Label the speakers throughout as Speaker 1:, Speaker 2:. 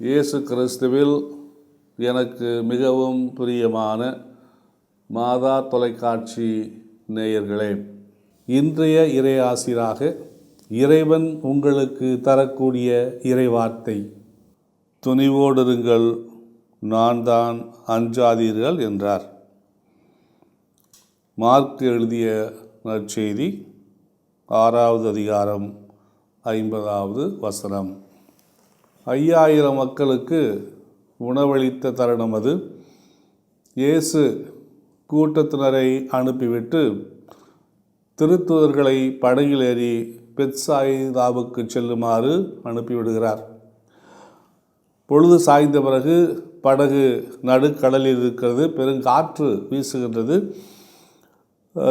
Speaker 1: இயேசு கிறிஸ்துவில் எனக்கு மிகவும் பிரியமான மாதா தொலைக்காட்சி நேயர்களே இன்றைய இறையாசிராக இறைவன் உங்களுக்கு தரக்கூடிய இறைவார்த்தை. துணிவோடிருங்கள் நான் தான் அஞ்சாதீர்கள் என்றார். மார்க் எழுதிய நற்செய்தி ஆறாவது அதிகாரம் ஐம்பதாவது வசனம். ஐயாயிரம் மக்களுக்கு உணவளித்த தருணம் அது. இயேசு கூட்டத்தினரை அனுப்பிவிட்டு திருத்துவர்களை படகில் ஏறி பெட்சாயிதாவுக்கு செல்லுமாறு அனுப்பிவிடுகிறார். பொழுது சாய்ந்த பிறகு படகு நடுக்கடலில் இருக்கிறது பெருங்காற்று வீசுகின்றது.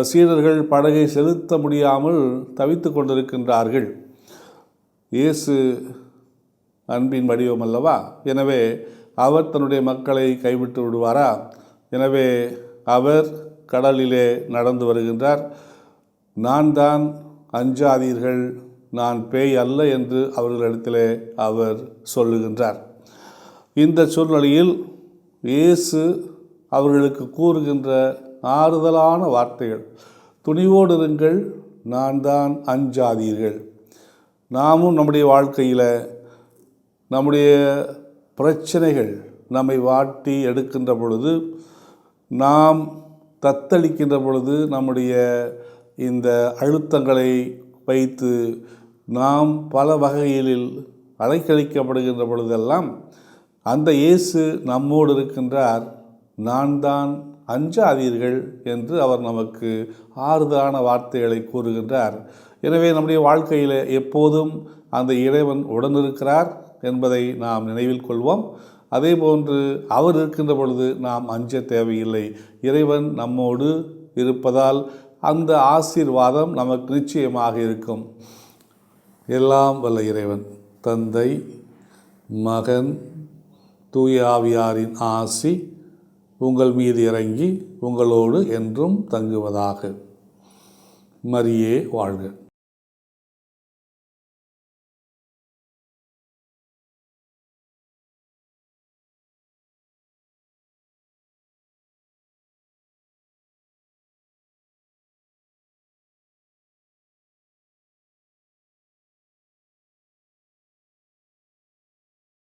Speaker 1: சீடர்கள் படகை செலுத்த முடியாமல் தவித்து கொண்டிருக்கின்றார்கள். இயேசு அன்பின் வடிவம் அல்லவா? எனவே அவர் தன்னுடைய மக்களை கைவிட்டு விடுவாரா? எனவே அவர் கடலிலே நடந்து வருகின்றார். நான் தான் அஞ்சாதீர்கள் நான் பேய் அல்ல என்று அவர்களிடத்திலே அவர் சொல்லுகின்றார். இந்த சூழ்நிலையில் இயேசு அவர்களுக்கு கூறுகின்ற ஆறுதலான வார்த்தைகள் துணிவோடு இருங்கள் நான் தான் அஞ்சாதீர்கள். நாமும் நம்முடைய வாழ்க்கையில் நம்முடைய பிரச்சனைகள் நம்மை வாட்டி எடுக்கின்ற பொழுது நாம் தத்தளிக்கின்ற பொழுது நம்முடைய இந்த அழுத்தங்களை வைத்து நாம் பல வகைகளில் அலைக்கழிக்கப்படுகின்ற பொழுதெல்லாம் அந்த இயேசு நம்மோடு இருக்கின்றார் நான் தான் அஞ்சாதீர்கள் என்று அவர் நமக்கு ஆறுதலான வார்த்தைகளை கூறுகின்றார். எனவே நம்முடைய வாழ்க்கையில் எப்போதும் அந்த இறைவன் உடனிருக்கிறார் என்பதை நாம் நினைவில் கொள்வோம். அதே போன்று அவர் இருக்கின்ற பொழுது நாம் அஞ்ச தேவையில்லை. இறைவன் நம்மோடு இருப்பதால் அந்த ஆசீர்வாதம் நமக்கு நிச்சயமாக இருக்கும். எல்லாம் வல்ல இறைவன் தந்தை மகன் தூயாவியாரின் ஆசி உங்கள் மீது இறங்கி உங்களோடு என்றும் தங்குவதாக. மரியே வாழ்க.